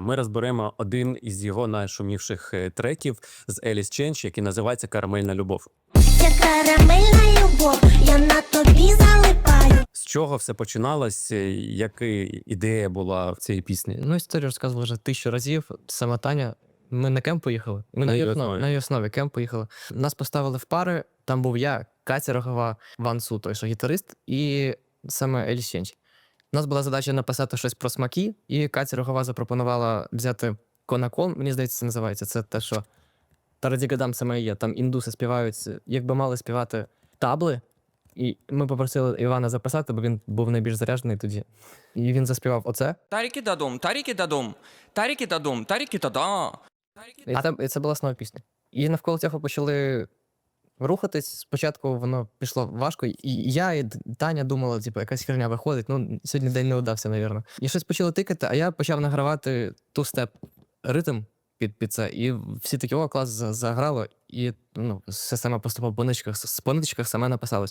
Ми розберемо один із його найшумівших е, треків з Alice Change, який називається Карамельна любов. Ця карамельна любов, я на тобі залипаю. З чого все починалось? е, Яка ідея була в цій пісні? Ну, історію розказувала вже тисячу разів. Сама Таня. Ми на кемп поїхали. Ми На на, її основі. на її основі кемп поїхали. Нас поставили в пари. Там був я, Катя Рогова, Ван Су, той що гітарист, і саме Еліс Ченч. У нас була задача написати щось про смаки, і Катя Рогова запропонувала взяти конакон. Мені здається, це називається. Це те, що Тарадігадам саме є. Там індуси співають, якби мали співати табли. І ми попросили Івана записати, бо він був найбільш заряджений тоді. І він заспівав оце. Тарики дадом, тарики дадом, тарики дадом, тарики дада. І це, і це була основа пісні. І навколо цього почали рухатись. Спочатку воно пішло важко, і я і Таня думала, типу, якась херня виходить. Ну, сьогодні день не удався, навірно. І щось почало тикати, а я почав награвати ту степ ритм під, під це. І всі такі, о, клас за- заграло, і ну, все саме поступало по ничках, по ничках саме написалось.